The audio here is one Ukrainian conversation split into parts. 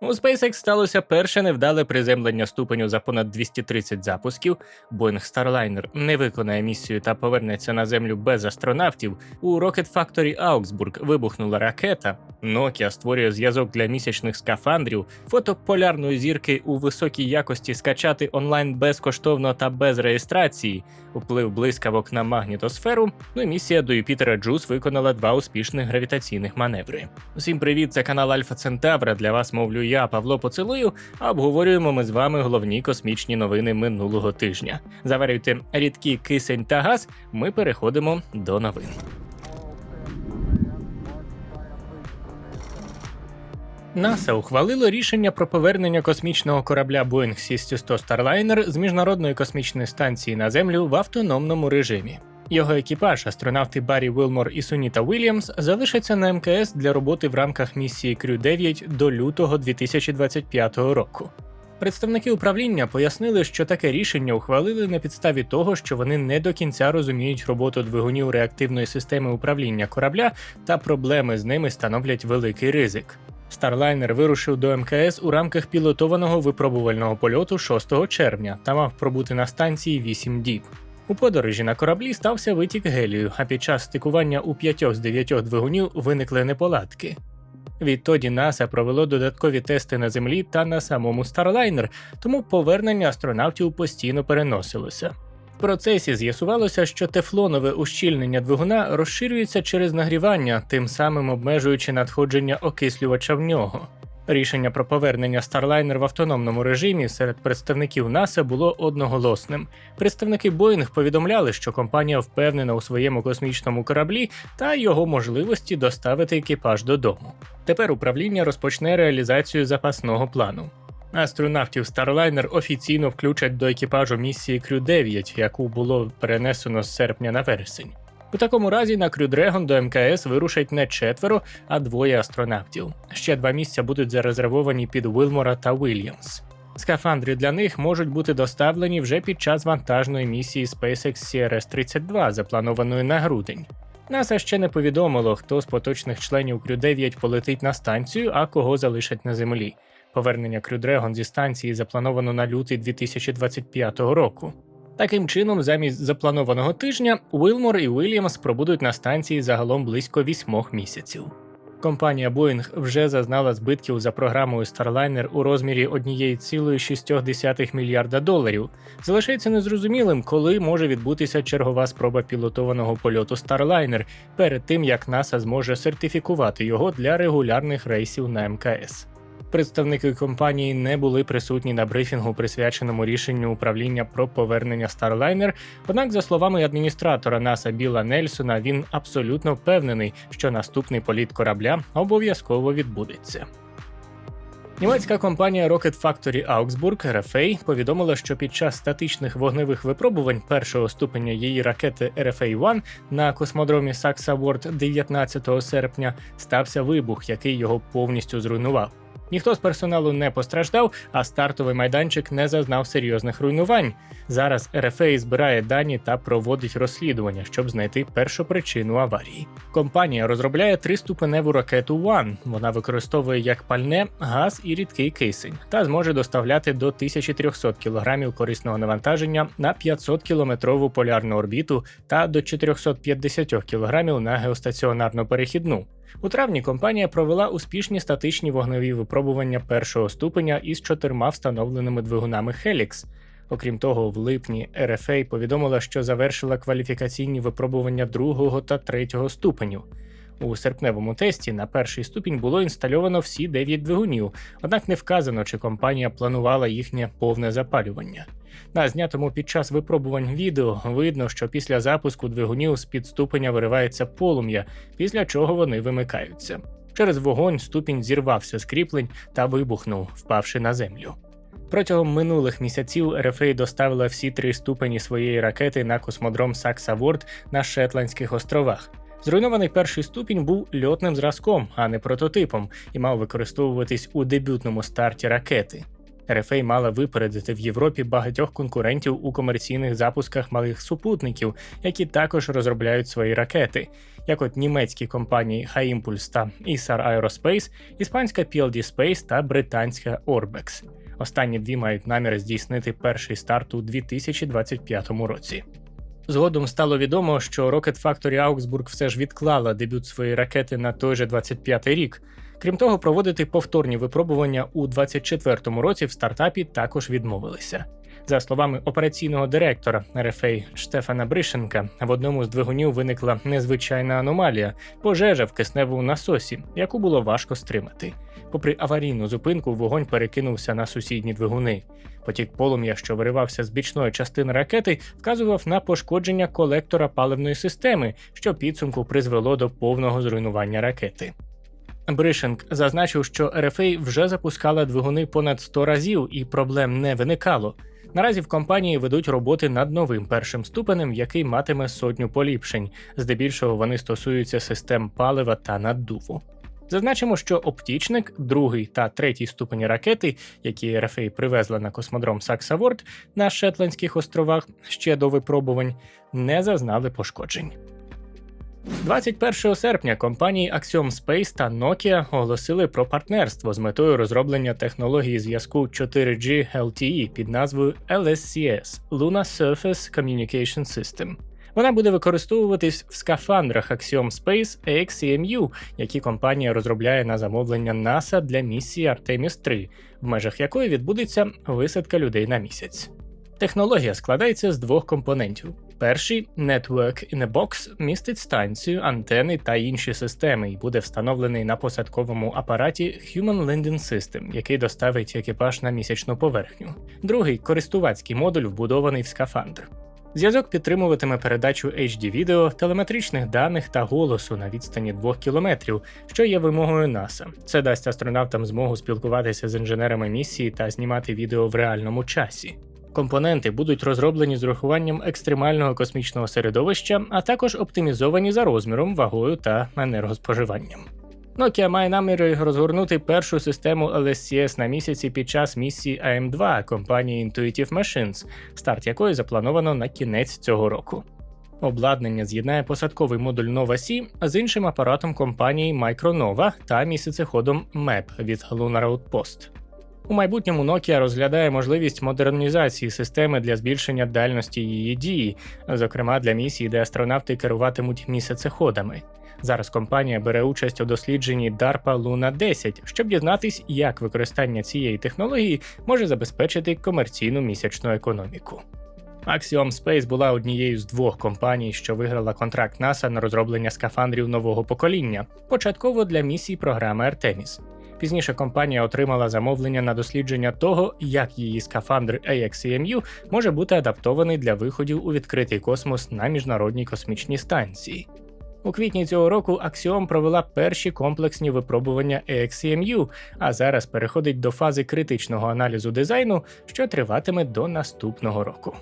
У SpaceX сталося перше невдале приземлення ступеню за понад 230 запусків. Boeing Starliner не виконає місію та повернеться на землю без астронавтів. У Rocket Factory Augsburg вибухнула ракета. Nokia створює зв'язок для місячних скафандрів, фото полярної зірки у високій якості скачати онлайн безкоштовно та без реєстрації, вплив блискавок на магнітосферу. Ну і місія до Юпітера Джус виконала два успішних гравітаційних маневри. Усім привіт, це канал Альфа Центавра. Для вас мовлю я, Павло Поцелую, обговорюємо ми з вами головні космічні новини минулого тижня. Заварюйте рідкі кисень та газ. Ми переходимо до новин. НАСА ухвалило рішення про повернення космічного корабля Boeing 6100 Starliner з міжнародної космічної станції на землю в автономному режимі. Його екіпаж, астронавти Баррі Вилмор і Суніта Уільямс, залишаться на МКС для роботи в рамках місії Крю 9 до лютого 2025 року. Представники управління пояснили, що таке рішення ухвалили на підставі того, що вони не до кінця розуміють роботу двигунів реактивної системи управління корабля та проблеми з ними становлять великий ризик. Старлайнер вирушив до МКС у рамках пілотованого випробувального польоту 6 червня та мав пробути на станції 8 діб. У подорожі на кораблі стався витік гелію, а під час стикування у п'ятьох з дев'ятьох двигунів виникли неполадки. Відтоді НАСА провело додаткові тести на землі та на самому Starliner, тому повернення астронавтів постійно переносилося. В процесі з'ясувалося, що тефлонове ущільнення двигуна розширюється через нагрівання, тим самим обмежуючи надходження окислювача в нього. Рішення про повернення Starliner в автономному режимі серед представників НАСА було одноголосним. Представники Боїнг повідомляли, що компанія впевнена у своєму космічному кораблі та його можливості доставити екіпаж додому. Тепер управління розпочне реалізацію запасного плану. Астронавтів Starliner офіційно включать до екіпажу місії Крю 9, яку було перенесено з серпня на вересень. У такому разі на Crew Dragon до МКС вирушать не четверо, а двоє астронавтів. Ще два місця будуть зарезервовані під Вилмора та Вільямс. Скафандри для них можуть бути доставлені вже під час вантажної місії SpaceX CRS-32, запланованої на грудень. НАСА ще не повідомило, хто з поточних членів Crew 9 полетить на станцію, а кого залишать на землі. Повернення Crew Dragon зі станції заплановано на лютий 2025 року. Таким чином, замість запланованого тижня, Уилмор і Уільямс пробудуть на станції загалом близько вісьмох місяців. Компанія Boeing вже зазнала збитків за програмою Starliner у розмірі 1,6 мільярда доларів. Залишається незрозумілим, коли може відбутися чергова спроба пілотованого польоту Starliner перед тим як НАСА зможе сертифікувати його для регулярних рейсів на МКС. Представники компанії не були присутні на брифінгу, присвяченому рішенню управління про повернення Starliner, Однак, за словами адміністратора НАСА Біла Нельсона, він абсолютно впевнений, що наступний політ корабля обов'язково відбудеться. Німецька компанія Rocket Factory Augsburg RFA повідомила, що під час статичних вогневих випробувань першого ступеня її ракети RFA-1 на космодромі Сакса-Ворд 19 серпня стався вибух, який його повністю зруйнував. Ніхто з персоналу не постраждав, а стартовий майданчик не зазнав серйозних руйнувань. Зараз РФА збирає дані та проводить розслідування, щоб знайти першу причину аварії. Компанія розробляє триступеневу ракету One. Вона використовує як пальне, газ і рідкий кисень та зможе доставляти до 1300 кг корисного навантаження на 500 кілометрову полярну орбіту та до 450 кг на геостаціонарну перехідну. У травні компанія провела успішні статичні вогневі випробування першого ступеня із чотирма встановленими двигунами Helix. Окрім того, в липні RFA повідомила, що завершила кваліфікаційні випробування другого та третього ступенів. У серпневому тесті на перший ступінь було інстальовано всі 9 двигунів, однак не вказано, чи компанія планувала їхнє повне запалювання. На знятому під час випробувань відео видно, що після запуску двигунів з під ступеня виривається полум'я, після чого вони вимикаються. Через вогонь ступінь зірвався з кріплень та вибухнув, впавши на землю. Протягом минулих місяців РФА доставила всі три ступені своєї ракети на космодром Сакса Ворд на Шетландських островах. Зруйнований перший ступінь був льотним зразком, а не прототипом, і мав використовуватись у дебютному старті ракети. RFA мала випередити в Європі багатьох конкурентів у комерційних запусках малих супутників, які також розробляють свої ракети, як от німецькі компанії Haimpulse та Isar Aerospace, іспанська PLD Space та британська Orbex. Останні дві мають намір здійснити перший старт у 2025 році. Згодом стало відомо, що Rocket Factory Augsburg все ж відклала дебют своєї ракети на той же 25-й рік. Крім того, проводити повторні випробування у 24-му році в стартапі також відмовилися. За словами операційного директора РФА Штефана Бришенка, в одному з двигунів виникла незвичайна аномалія пожежа в кисневому насосі, яку було важко стримати. Попри аварійну зупинку, вогонь перекинувся на сусідні двигуни. Потік полум'я, що виривався з бічної частини ракети, вказував на пошкодження колектора паливної системи, що підсумку призвело до повного зруйнування ракети. Бришинг зазначив, що РФА вже запускала двигуни понад 100 разів і проблем не виникало. Наразі в компанії ведуть роботи над новим першим ступенем, який матиме сотню поліпшень. Здебільшого вони стосуються систем палива та наддуву. Зазначимо, що оптічник, другий та третій ступені ракети, які РФА привезла на космодром Саксаворд на Шетландських островах ще до випробувань, не зазнали пошкоджень. 21 серпня компанії Axiom Space та Nokia оголосили про партнерство з метою розроблення технології зв'язку 4G LTE під назвою LSCS Luna Surface Communication System. Вона буде використовуватись в скафандрах Axiom Space AXEMU, які компанія розробляє на замовлення NASA для місії Artemis 3, в межах якої відбудеться висадка людей на місяць. Технологія складається з двох компонентів. Перший Network in a Box містить станцію, антени та інші системи і буде встановлений на посадковому апараті Human Landing System, який доставить екіпаж на місячну поверхню. Другий користувацький модуль вбудований в скафандр. Зв'язок підтримуватиме передачу HD відео, телеметричних даних та голосу на відстані 2 км, що є вимогою НАСА. Це дасть астронавтам змогу спілкуватися з інженерами місії та знімати відео в реальному часі. Компоненти будуть розроблені з урахуванням екстремального космічного середовища, а також оптимізовані за розміром, вагою та енергоспоживанням. Nokia має наміри розгорнути першу систему LSCS на місяці під час місії AM2 компанії Intuitive Machines, старт якої заплановано на кінець цього року. Обладнання з'єднає посадковий модуль Nova C з іншим апаратом компанії Micronova та місяцеходом MEP від Lunar Outpost. У майбутньому Nokia розглядає можливість модернізації системи для збільшення дальності її дії, зокрема для місії, де астронавти керуватимуть місяцеходами. Зараз компанія бере участь у дослідженні DARPA Luna 10, щоб дізнатись, як використання цієї технології може забезпечити комерційну місячну економіку. Axiom Space була однією з двох компаній, що виграла контракт NASA на розроблення скафандрів нового покоління, початково для місії програми Artemis. Пізніше компанія отримала замовлення на дослідження того, як її скафандр AXEMU може бути адаптований для виходів у відкритий космос на міжнародній космічній станції. У квітні цього року Axiom провела перші комплексні випробування AXEMU, а зараз переходить до фази критичного аналізу дизайну, що триватиме до наступного року.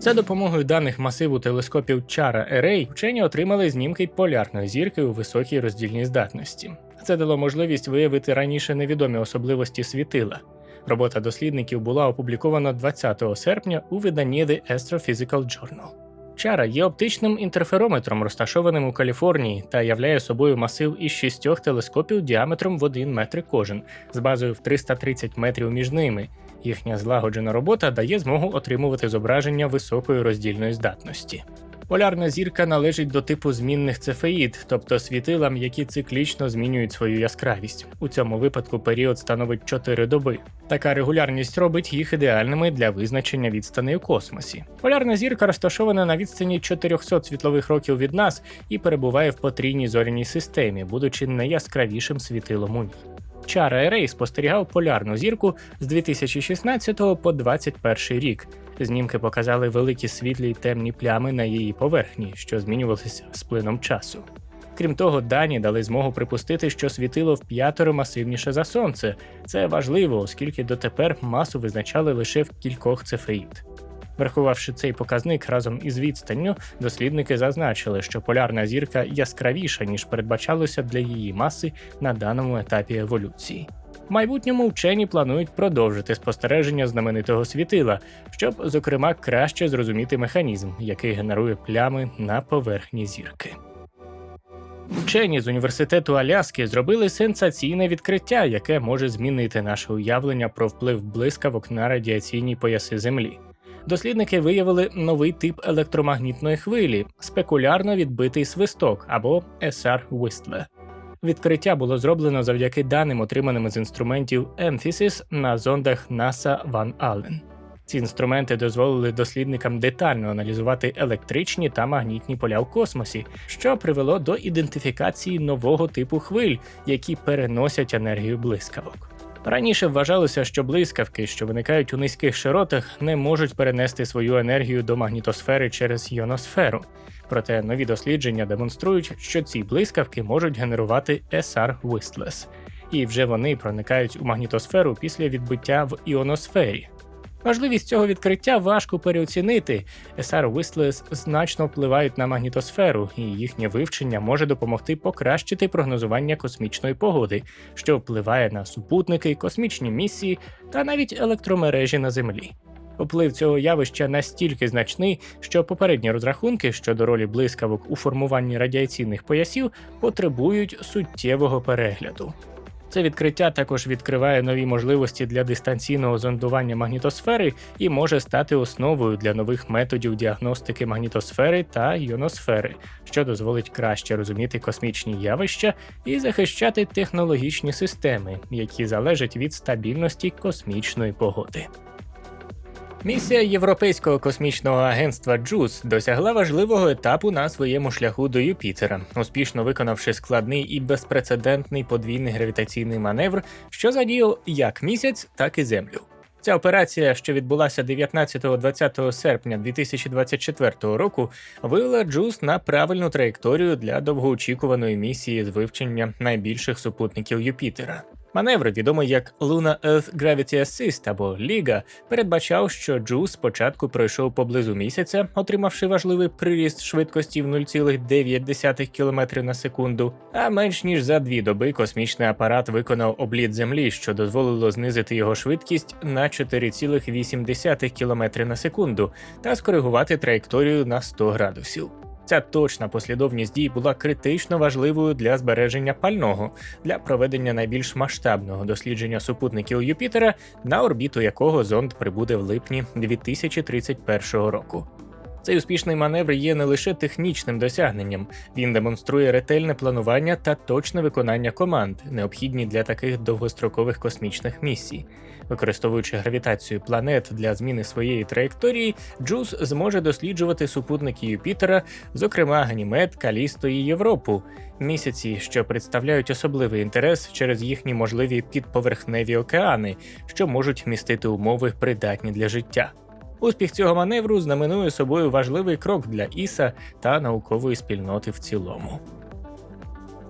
За допомогою даних масиву телескопів Chara Array вчені отримали знімки полярної зірки у високій роздільній здатності. Це дало можливість виявити раніше невідомі особливості світила. Робота дослідників була опублікована 20 серпня у виданні The Astrophysical Journal. Чара є оптичним інтерферометром, розташованим у Каліфорнії, та являє собою масив із шістьох телескопів діаметром в 1 метр кожен, з базою в 330 метрів між ними. Їхня злагоджена робота дає змогу отримувати зображення високої роздільної здатності. Полярна зірка належить до типу змінних цефеїд, тобто світилам, які циклічно змінюють свою яскравість. У цьому випадку період становить 4 доби. Така регулярність робить їх ідеальними для визначення відстаней у космосі. Полярна зірка розташована на відстані 400 світлових років від нас і перебуває в потрійній зоряній системі, будучи найяскравішим світилом у ній. Чара Ерей спостерігав полярну зірку з 2016 по 2021 рік. Знімки показали великі світлі й темні плями на її поверхні, що змінювалися з плином часу. Крім того, дані дали змогу припустити, що світило в п'ятеро масивніше за сонце. Це важливо, оскільки дотепер масу визначали лише в кількох цефеїд. Врахувавши цей показник разом із відстанню, дослідники зазначили, що полярна зірка яскравіша, ніж передбачалося для її маси на даному етапі еволюції. В майбутньому вчені планують продовжити спостереження знаменитого світила, щоб, зокрема, краще зрозуміти механізм, який генерує плями на поверхні зірки. Вчені з університету Аляски зробили сенсаційне відкриття, яке може змінити наше уявлення про вплив блискавок на радіаційні пояси Землі. Дослідники виявили новий тип електромагнітної хвилі спекулярно відбитий свисток або SR Whistler. Відкриття було зроблено завдяки даним, отриманим з інструментів Emphasis на зондах NASA Van Allen. Ці інструменти дозволили дослідникам детально аналізувати електричні та магнітні поля в космосі, що привело до ідентифікації нового типу хвиль, які переносять енергію блискавок. Раніше вважалося, що блискавки, що виникають у низьких широтах, не можуть перенести свою енергію до магнітосфери через іоносферу. Проте нові дослідження демонструють, що ці блискавки можуть генерувати SR Whistlers. і вже вони проникають у магнітосферу після відбиття в іоносфері. Важливість цього відкриття важко переоцінити. SR Whistlers значно впливають на магнітосферу, і їхнє вивчення може допомогти покращити прогнозування космічної погоди, що впливає на супутники, космічні місії та навіть електромережі на Землі. Вплив цього явища настільки значний, що попередні розрахунки щодо ролі блискавок у формуванні радіаційних поясів потребують суттєвого перегляду. Це відкриття також відкриває нові можливості для дистанційного зондування магнітосфери і може стати основою для нових методів діагностики магнітосфери та іоносфери, що дозволить краще розуміти космічні явища і захищати технологічні системи, які залежать від стабільності космічної погоди. Місія Європейського космічного агентства JUICE досягла важливого етапу на своєму шляху до Юпітера, успішно виконавши складний і безпрецедентний подвійний гравітаційний маневр, що задіяв як місяць, так і землю. Ця операція, що відбулася 19-20 серпня 2024 року, вивела JUICE на правильну траєкторію для довгоочікуваної місії з вивчення найбільших супутників Юпітера. Маневр, відомий як Luna Earth Gravity Assist або Ліга, передбачав, що Джу спочатку пройшов поблизу місяця, отримавши важливий приріст швидкості в 0,9 км на секунду. А менш ніж за дві доби космічний апарат виконав обліт Землі, що дозволило знизити його швидкість на 4,8 км на секунду та скоригувати траєкторію на 100 градусів. Ця точна послідовність дій була критично важливою для збереження пального для проведення найбільш масштабного дослідження супутників Юпітера, на орбіту якого зонд прибуде в липні 2031 року. Цей успішний маневр є не лише технічним досягненням, він демонструє ретельне планування та точне виконання команд, необхідні для таких довгострокових космічних місій. Використовуючи гравітацію планет для зміни своєї траєкторії, Джуз зможе досліджувати супутники Юпітера, зокрема Ганімед, Калісто і Європу, місяці, що представляють особливий інтерес через їхні можливі підповерхневі океани, що можуть містити умови придатні для життя. Успіх цього маневру знаменує собою важливий крок для Іса та наукової спільноти в цілому.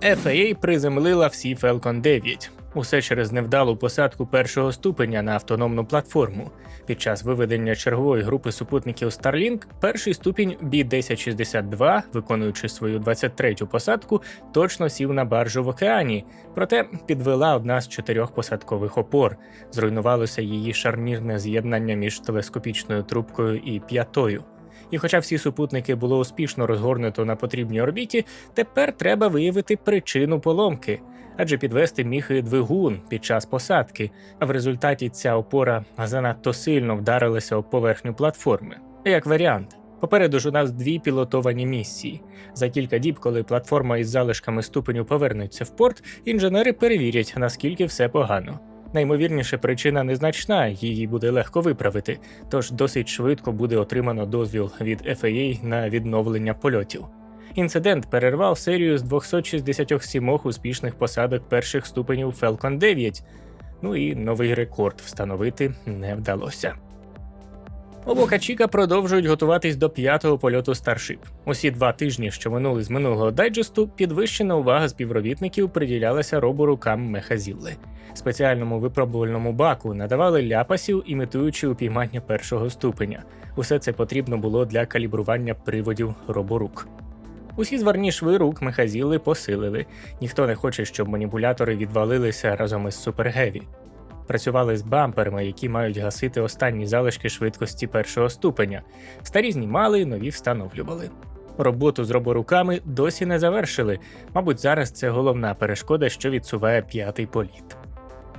FAA приземлила всі Falcon 9. Усе через невдалу посадку першого ступеня на автономну платформу. Під час виведення чергової групи супутників Starlink перший ступінь B1062, виконуючи свою 23-ю посадку, точно сів на баржу в океані, проте підвела одна з чотирьох посадкових опор. Зруйнувалося її шарнірне з'єднання між телескопічною трубкою і п'ятою. І хоча всі супутники було успішно розгорнуто на потрібній орбіті, тепер треба виявити причину поломки, адже підвести міг і двигун під час посадки, а в результаті ця опора занадто сильно вдарилася об поверхню платформи. Як варіант. Попереду ж у нас дві пілотовані місії. За кілька діб, коли платформа із залишками ступеню повернеться в порт, інженери перевірять, наскільки все погано. Наймовірніше, причина незначна, її буде легко виправити, тож досить швидко буде отримано дозвіл від FAA на відновлення польотів. Інцидент перервав серію з 267 успішних посадок перших ступенів Falcon 9, ну і новий рекорд встановити не вдалося. У Чіка продовжують готуватись до п'ятого польоту Starship. Усі два тижні, що минули з минулого дайджесту, підвищена увага співробітників приділялася роборукам Мехазілли. Спеціальному випробувальному баку надавали ляпасів, імітуючи упіймання першого ступеня. Усе це потрібно було для калібрування приводів роборук. Усі зварні шви рук мехазіли посилили. Ніхто не хоче, щоб маніпулятори відвалилися разом із супергеві. Працювали з бамперами, які мають гасити останні залишки швидкості першого ступеня. Старі знімали, нові встановлювали. Роботу з роборуками досі не завершили. Мабуть, зараз це головна перешкода, що відсуває п'ятий політ.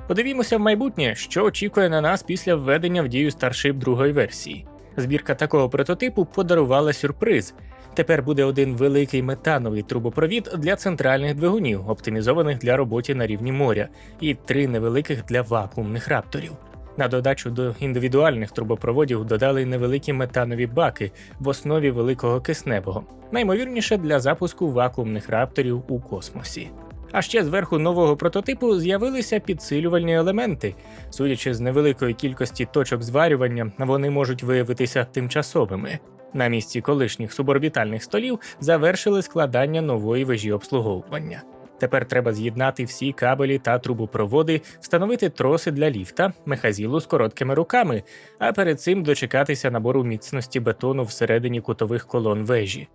Подивімося в майбутнє, що очікує на нас після введення в дію Starship другої версії. Збірка такого прототипу подарувала сюрприз. Тепер буде один великий метановий трубопровід для центральних двигунів, оптимізованих для роботи на рівні моря, і три невеликих для вакуумних рапторів. На додачу до індивідуальних трубопроводів додали невеликі метанові баки в основі великого кисневого, наймовірніше для запуску вакуумних рапторів у космосі. А ще зверху нового прототипу з'явилися підсилювальні елементи. Судячи з невеликої кількості точок зварювання, вони можуть виявитися тимчасовими. На місці колишніх суборбітальних столів завершили складання нової вежі обслуговування. Тепер треба з'єднати всі кабелі та трубопроводи, встановити троси для ліфта, мехазілу з короткими руками, а перед цим дочекатися набору міцності бетону всередині кутових колон вежі.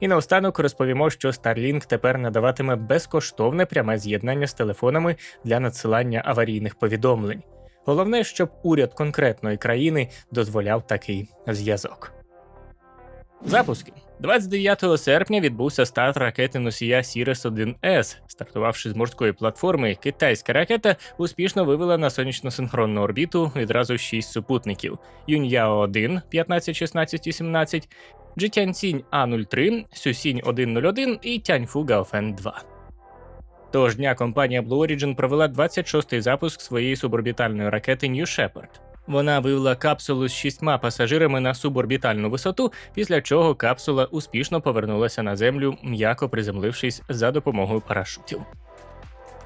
І наостанок розповімо, що Starlink тепер надаватиме безкоштовне пряме з'єднання з телефонами для надсилання аварійних повідомлень. Головне, щоб уряд конкретної країни дозволяв такий зв'язок. Запуски 29 серпня відбувся старт ракети носія Сірес 1 с Стартувавши з морської платформи, китайська ракета успішно вивела на сонячно-синхронну орбіту відразу 6 супутників: Юньяо 1 15, 16 і 17, Джитянцінь А03, Сюсінь 101 і Тяньфу Гаофен 2. Того ж дня компанія Blue Origin провела 26-й запуск своєї суборбітальної ракети New Shepard. Вона вивела капсулу з шістьма пасажирами на суборбітальну висоту, після чого капсула успішно повернулася на землю, м'яко приземлившись за допомогою парашутів.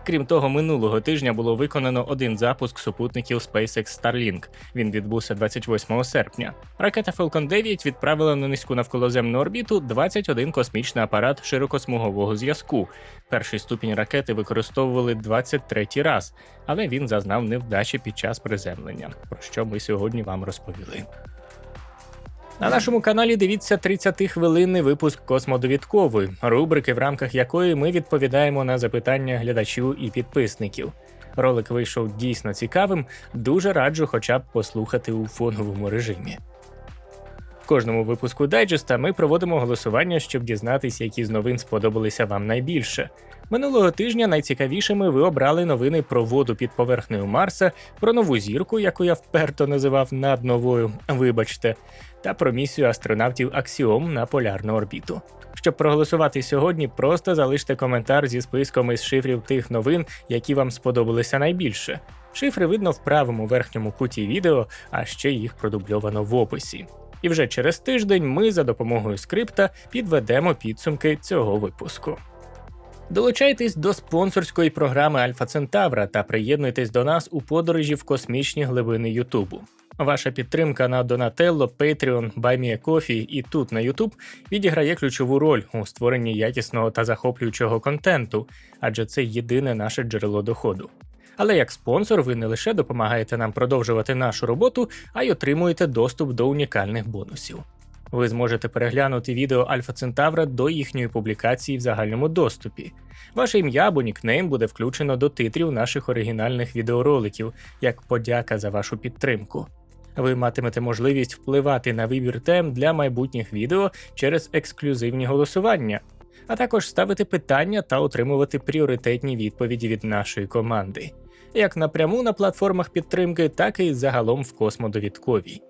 Крім того, минулого тижня було виконано один запуск супутників SpaceX Starlink. Він відбувся 28 серпня. Ракета Falcon 9 відправила на низьку навколоземну орбіту 21 космічний апарат широкосмугового зв'язку. Перший ступінь ракети використовували 23 раз, але він зазнав невдачі під час приземлення, про що ми сьогодні вам розповіли. На нашому каналі дивіться 30-хвилинний випуск Космодовідкової, рубрики, в рамках якої ми відповідаємо на запитання глядачів і підписників. Ролик вийшов дійсно цікавим, дуже раджу хоча б послухати у фоновому режимі. Кожному випуску дайджеста ми проводимо голосування, щоб дізнатися, які з новин сподобалися вам найбільше. Минулого тижня найцікавішими ви обрали новини про воду під поверхнею Марса, про нову зірку, яку я вперто називав надновою, вибачте, та про місію астронавтів Аксіом на полярну орбіту. Щоб проголосувати сьогодні, просто залиште коментар зі списком із шифрів тих новин, які вам сподобалися найбільше. Шифри видно в правому верхньому куті відео, а ще їх продубльовано в описі. І вже через тиждень ми за допомогою скрипта підведемо підсумки цього випуску. Долучайтесь до спонсорської програми Альфа Центавра та приєднуйтесь до нас у подорожі в космічні глибини Ютубу. Ваша підтримка на Donatello, Patreon, BuyMeACoffee і тут на YouTube відіграє ключову роль у створенні якісного та захоплюючого контенту, адже це єдине наше джерело доходу. Але як спонсор, ви не лише допомагаєте нам продовжувати нашу роботу, а й отримуєте доступ до унікальних бонусів. Ви зможете переглянути відео Альфа Центавра до їхньої публікації в загальному доступі. Ваше ім'я або нікнейм буде включено до титрів наших оригінальних відеороликів як подяка за вашу підтримку. Ви матимете можливість впливати на вибір тем для майбутніх відео через ексклюзивні голосування, а також ставити питання та отримувати пріоритетні відповіді від нашої команди, як напряму на платформах підтримки, так і загалом в космодовідковій.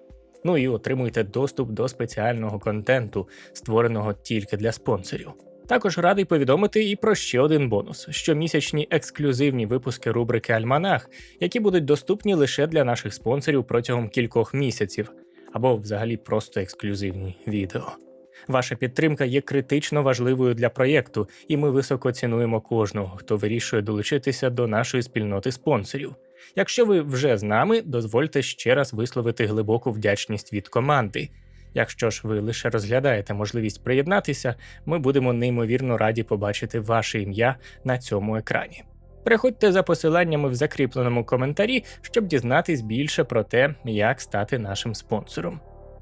Ну і отримуйте доступ до спеціального контенту, створеного тільки для спонсорів. Також радий повідомити і про ще один бонус: щомісячні ексклюзивні випуски рубрики Альманах, які будуть доступні лише для наших спонсорів протягом кількох місяців, або взагалі просто ексклюзивні відео. Ваша підтримка є критично важливою для проєкту, і ми високо цінуємо кожного, хто вирішує долучитися до нашої спільноти спонсорів. Якщо ви вже з нами, дозвольте ще раз висловити глибоку вдячність від команди. Якщо ж ви лише розглядаєте можливість приєднатися, ми будемо неймовірно раді побачити ваше ім'я на цьому екрані. Переходьте за посиланнями в закріпленому коментарі, щоб дізнатись більше про те, як стати нашим спонсором.